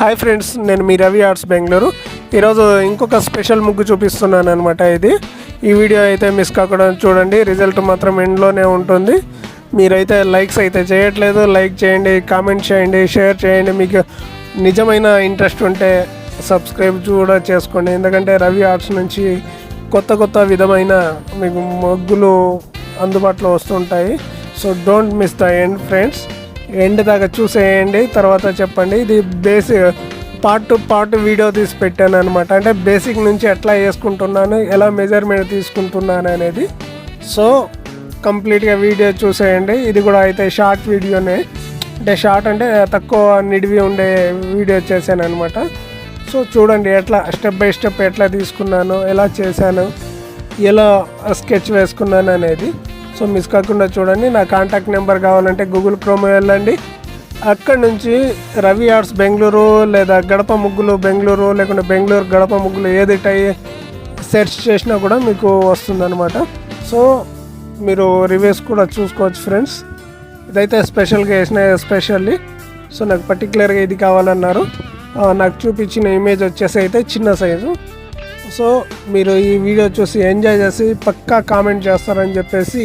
Hi friends నేను మీ Ravi arts Bengaluru. ఈరోజు ఇంకొక స్పెషల్ ముగ్గు చూపిస్తున్నాను అనమాట ఇది. ఈ వీడియో అయితే మిస్ కాకుండా చూడండి రిజల్ట్ మాత్రం ఎండ్లోనే ఉంటుంది. మీరైతే లైక్స్ అయితే చేయట్లేదు లైక్ చేయండి కామెంట్ చేయండి షేర్ చేయండి. మీకు నిజమైన ఇంట్రెస్ట్ ఉంటే సబ్స్క్రైబ్ కూడా చేసుకోండి. ఎందుకంటే రవి ఆర్ట్స్ నుంచి కొత్త కొత్త విధమైన మీకు ముగ్గులు అందుబాటులో వస్తుంటాయి. So don't miss the end friends end దాకా చూసేయండి తర్వాత చెప్పండి. ఇది basic part two part video తీసి పెట్టాను అనమాట అంటే బేసిక్ నుంచి ఎట్లా వేసుకుంటున్నాను ఎలా మెజర్మెంట్ తీసుకుంటున్నాను అనేది. సో కంప్లీట్గా వీడియో చూసేయండి. ఇది కూడా అయితే షార్ట్ వీడియోనే అంటే షార్ట్ అంటే తక్కువ నిడివి ఉండే వీడియో చేశాను అనమాట సో చూడండి ఎట్లా స్టెప్ బై స్టెప్ ఎట్లా తీసుకున్నాను ఎలా చేశాను ఎలా స్కెచ్ వేసుకున్నాను అనేది. సో మిస్ కాకుండా చూడండి. నా కాంటాక్ట్ నెంబర్ కావాలంటే గూగుల్ క్రోమ్ వెళ్ళండి. అక్కడ నుంచి రవి ఆర్ట్స్ బెంగళూరు లేదా గడప ముగ్గులు బెంగళూరు లేకుంటే బెంగళూరు గడప ముగ్గులు ఏది టై సెర్చ్ చేసినా కూడా మీకు వస్తుందన్నమాట. సో మీరు రివ్యూస్ కూడా చూసుకోవచ్చు ఫ్రెండ్స్ ఇదైతే స్పెషల్గా వేసిన స్పెషల్లీ సో నాకు పర్టికులర్గా ఇది కావాలన్నారు. నాకు చూపించిన ఇమేజ్ వచ్చేసి అయితే చిన్న సైజు సో మీరు ఈ వీడియో చూసి ఎంజాయ్ చేసి పక్కా కామెంట్ చేస్తారని చెప్పేసి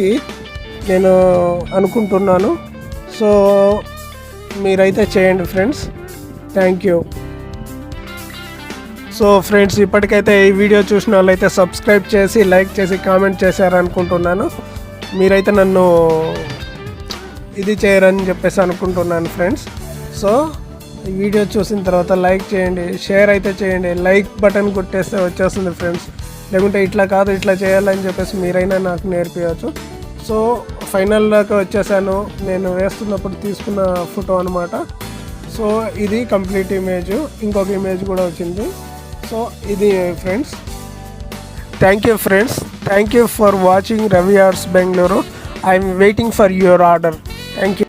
నేను అనుకుంటున్నాను. సో మీరైతే చేయండి friends. Thank you. So friends ఇప్పటికైతే ఈ వీడియో చూసిన వాళ్ళైతే సబ్స్క్రైబ్ చేసి లైక్ చేసి కామెంట్ చేశారనుకుంటున్నాను. మీరైతే నన్ను ఇది చేయరని చెప్పేసి అనుకుంటున్నాను ఫ్రెండ్స్. సో ఈ వీడియో చూసిన తర్వాత లైక్ చేయండి షేర్ అయితే చేయండి. లైక్ బటన్ కొట్టేస్తే వచ్చేస్తుంది ఫ్రెండ్స్. లేకుంటే ఇట్లా కాదు ఇట్లా చేయాలని చెప్పేసి మీరైనా నాకు నేర్పించవచ్చు సో ఫైనల్ దాకా వచ్చేసాను. నేను వేస్తున్నప్పుడు తీసుకున్న ఫోటో అనమాట సో ఇది కంప్లీట్ ఇమేజ్. ఇంకొక ఇమేజ్ కూడా వచ్చింది. సో ఇది friends. Thank you friends thank you for watching Ravi arts Bengaluru I'm waiting for your order thank you